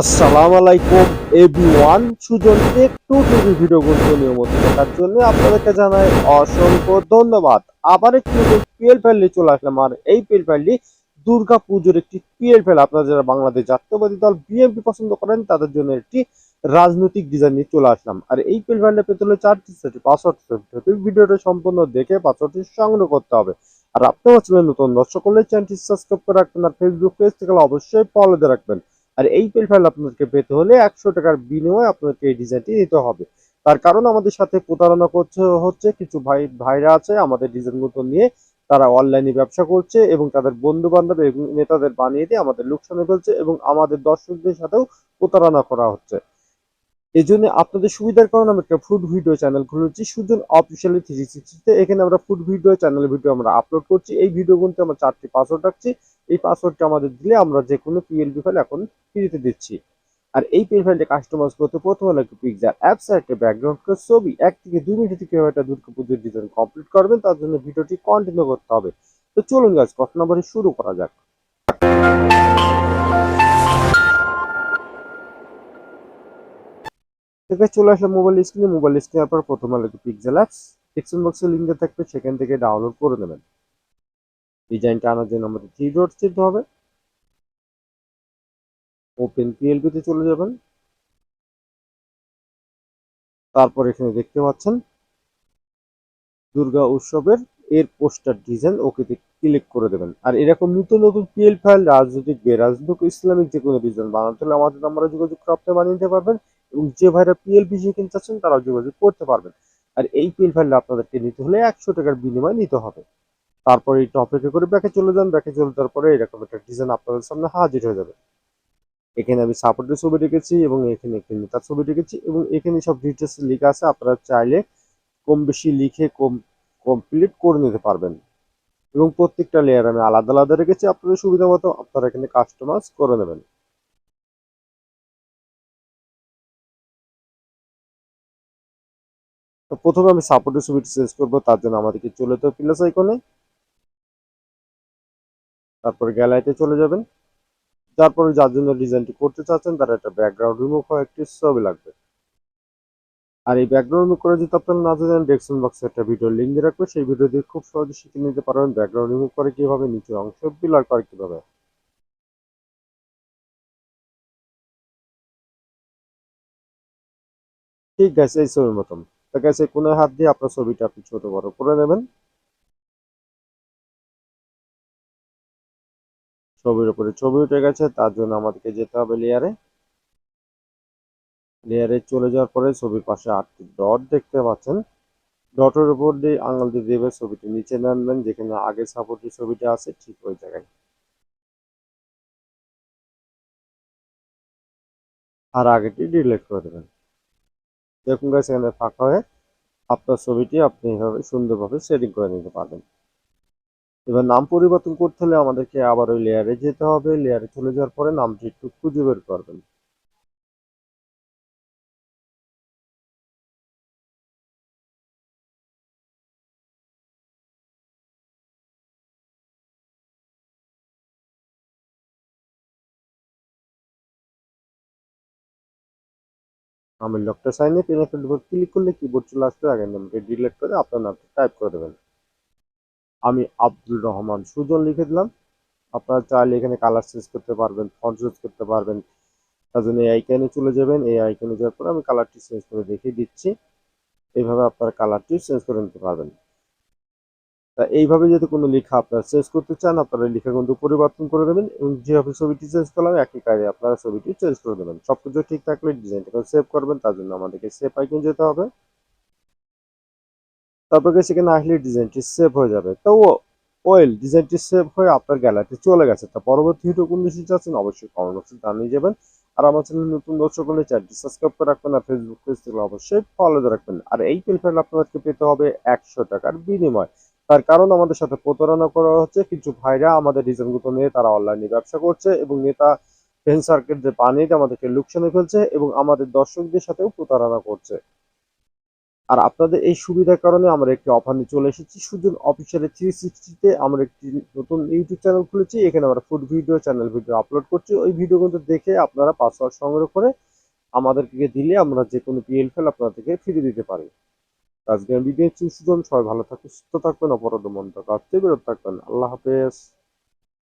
আসসালামু আলাইকুম AB everyone. Sujan একটু টিভি ভিডিও গুলো নিয়মিত দেখার জন্য আপনাদেরকে জানাই অসংখ্য ধন্যবাদ। আবার একটি পিএল ফাইল নিয়ে চলে আসলাম, আর এই পিএল ফাইলটি দুর্গা পুজোর একটি পিএল ফাইল আপনারা যারা বাংলাদেশ জাতীয়বাদী দল বিএনপি পছন্দ করেন, তাদের জন্য একটি রাজনৈতিক ডিজাইন নিয়ে চলে আসলাম। আর এই পিএল ফাইলটা পেতে হলে চারটি সেটি পাসওয়ার্ড সেট ভিডিওটা সম্পূর্ণ দেখে পাসওয়ার্ডটি সংগ্রহ করতে হবে। আর আপনি হচ্ছেন নতুন দর্শক হলে চ্যানেলটি সাবস্ক্রাইব করে রাখবেন, আর ফেসবুক পেজ থেকে অবশ্যই ফলো দিয়ে রাখবেন। আর এই পেল ফাইল আপনাদেরকে পেতে হলে একশো টাকার বিনিময়ে আপনাদেরকে এই ডিজাইনটি নিতে হবে। তার কারণ আমাদের সাথে প্রতারণা করছে, হচ্ছে কিছু ভাই, ভাইরা আছে আমাদের ডিজাইনগুলো নিয়ে। তারা অনলাইনে ব্যবসা করছে এবং তাদের বন্ধু বান্ধব এবং নেতাদের বানিয়ে দিয়ে আমাদের লোকসানে ফেলছে এবং আমাদের দর্শকদের সাথেও প্রতারণা করা হচ্ছে। এই জন্য আপনাদের সুবিধার কারণে আমরা একটা ফুড ভিডিও চ্যানেল খুলেছি, সুজন অফিসিয়ালি থ্রি সিক্সটিতে এখানে আমরা ফুড ভিডিও চ্যানেল ভিডিও আমরা আপলোড করছি। এই ভিডিওগুলোতে আমরা চারটি পাসওয়ার্ড রাখছি। এই পাসওয়ার্ডটা আমাদের দিলে আমরা যে কোনো পিএলবি ফাইল এখন ফ্রিতে দিচ্ছি। আর এই পিএল ফাইলটা কাস্টমাইজ করতে প্রথমে লাগবে পিকজার অ্যাপস একটা ব্যাকগ্রাউন্ড ছবি। এক থেকে দুই মিনিট থেকে একটা দুর্গা পুজোর ডিজাইন কমপ্লিট করবেন, তার জন্য ভিডিওটি কন্টিনিউ করতে হবে। তো চলুন গাছ কথা নম্বরে শুরু করা যাক। থেকে চলে আসলাম মোবাইল স্ক্রিনে মোবাইল স্ক্রিনের পর প্রথম লাগবে পিকজেল অ্যাপস ডিসক্রিপশন বক্সে লিঙ্ক থাকবে, সেখান থেকে ডাউনলোড করে নেবেন। ডিজাইনটা আনার জন্য আমাদের থ্রি ডট চিনতে হবে। ওপেন পিএলপি তে চলে যাবেন। তারপর এখানে দেখতে পাচ্ছেন, দুর্গা উৎসবের এর পোস্টার ডিজাইন ওকেতে ক্লিক করে দেবেন। আর এরকম নতুন নতুন পিএল ফাইল রাজনৈতিক বেরাজনৈতিক ইসলামিক যে কোনো ডিজাইন বানাতে হলে আমাদের নাম্বারে যোগাযোগ করতে বানিয়ে নিতে পারবেন এবং যে ভাইরা পিএল পিএলপি শিখতে চাচ্ছেন তারাও যোগাযোগ করতে পারবেন। আর এই পিএল ফাইলটা আপনাদেরকে নিতে হলে একশো টাকার বিনিময়ে নিতে হবে। তারপরে এই টপিকে করে ব্যাকে চলে যান, ব্যাকে চলে যাওয়ার পরে এরকম একটা ডিজাইন আপনাদের সামনে হাজির হয়ে যাবে। এখানে আমি সাপোর্টের ছবি রেখেছি এবং এখানে একটি নেতার ছবি রেখেছি এবং এখানে সব ডিটেলস লেখা আছে, আপনারা চাইলে কম বেশি লিখে কম কমপ্লিট করে নিতে পারবেন। এবং প্রত্যেকটা লেয়ার আমি আলাদা আলাদা রেখেছি। আপনাদের সুবিধা মতো আপনারা এখানে কাস্টমাইজ করে নেবেন। তো প্রথমে আমি সাপোর্টের ছবিটি চেঞ্জ করব, তার জন্য আমাদেরকে চলে তো প্লাস আইকনে তারপরে গ্যালারিতে চলে যাবেন। তারপরে যার জন্য ডিজাইনটি করতে চাচ্ছেন, তার একটা ব্যাকগ্রাউন্ড রিমুভ হয় একটি ছবি লাগবে। আর এই ব্যাকগ্রাউন্ড করে যদি আপনারা না জানেন ডেসক্রিপশন বক্সে একটা ভিডিও লিঙ্ক দিয়ে রাখবে। সেই ভিডিও দিয়ে খুব সহজে শিখে নিতে পারবেন ব্যাকগ্রাউন্ড রিমুভ করে কীভাবে, নিচের অংশ বিলার করে কীভাবে। ঠিক আছে এই ছবির মতন। তো গেছে কোনো হাত দিয়ে আপনার ছবিটা আপনি ছোট, বড় করে নেবেন। ছবির উপরে ছবি উঠে গেছে, তার জন্য আমাদেরকে যেতে হবে লেয়ারে লেয়ারে চলে যাওয়ার পরে ছবির পাশে আটটি ডট দেখতে পাচ্ছেন। ডটের উপর দিয়ে আঙুল দিয়ে দেবে ছবিটি। নিচে নামবেন, যেখানে আগে সাপোর্টের ছবিটা আছে, ঠিক ওই জায়গায়। আর আগেটি ডিলিট করে দেবেন। দেখুন গাছ এখানে ফাঁকা হয়ে আপনার ছবিটি আপনি এভাবে সুন্দরভাবে সেটিং করে নিতে পারবেন। এবার নাম পরিবর্তন করতে হলে আমাদেরকে আবার ওই লেয়ারে যেতে হবে। লেয়ারে চলে যাওয়ার পরে নামটি একটু খুঁজে বের করবেন। আমি লকটা সাইনে পেনের উপর ক্লিক করলে কিবোর্ড চলে আসবে, আগের নামটি ডিলিট করে আপনার নামটি টাইপ করে দেবেন। আমি আব্দুল রহমান সুজন লিখে দিলাম। আপনারা চাইলে এখানে কালার চেঞ্জ করতে পারবেন ফন্ট চেঞ্জ করতে পারবেন। তার জন্য এই আইকনে চলে যাবেন। এই আইকনে যাওয়ার পর আমি কালারটি চেঞ্জ করে দেখিয়ে দিচ্ছি। এইভাবে আপনারা কালারটি চেঞ্জ করে নিতে পারবেন। তা এইভাবে যদি কোনো লেখা আপনারা চেঞ্জ করতে চান, আপনারা লেখা কিন্তু পরিবর্তন করে দেবেন এবং যেভাবে ছবিটি চেঞ্জ করলাম একই কাজে আপনারা ছবিটি চেঞ্জ করে দেবেন। সব কিছু ঠিক থাকলে ডিজাইনটাকে সেভ করবেন, তার জন্য আমাদেরকে সেভ আইকন যেতে হবে। তারপরে সেখানে আসলে ডিজাইনটি সেভ হয়ে যাবে। তো ওয়েল ডিজাইনটি সেভ হয়ে আপনার গ্যালারিতে চলে গেছে। তা পরবর্তী ভিডিও কোন বিষয়ে চাচ্ছেন অবশ্যই কমেন্ট বক্সে জানিয়ে যাবেন। আর আমার চ্যানেল নতুন দর্শক হলে চ্যানেলটি সাবস্ক্রাইব করে রাখবেন আর ফেসবুক পেজ থেকে অবশ্যই ফলো রাখবেন। আর এই পেলফেল আপনাদেরকে পেতে হবে একশো টাকার বিনিময়। তার কারণ আমাদের সাথে প্রতারণা করা হচ্ছে কিছু ভাইরা আমাদের ডিজাইনগুলো নিয়ে তারা অনলাইনে ব্যবসা করছে এবং নেতা ফেন ফ্রেন্ড সার্কেলদের বানিয়ে আমাদেরকে লুকসানে ফেলছে এবং আমাদের দর্শকদের সাথেও প্রতারণা করছে। আর আপনাদের এই সুবিধার কারণে আমরা একটি অফার নিয়ে চলে এসেছি। সুজন অফিসিয়াল থ্রি সিক্সটিতে আমরা একটি নতুন ইউটিউব চ্যানেল খুলেছি। এখানে আমরা food video channel video upload করছি। ওই ভিডিওগুলো দেখে আপনারা পাসওয়ার্ড সংগ্রহ করে আমাদেরকে দিলে আমরা যে কোনো পিএল ফেল আপনাদেরকে ফিরে দিতে পারি। আজকে আমি নিচ্ছি সুজন সবাই ভালো থাকুন, সুস্থ থাকবেন অপরাধ মন্ত্র থেকে বিরত থাকবেন আল্লাহ হাফেজ।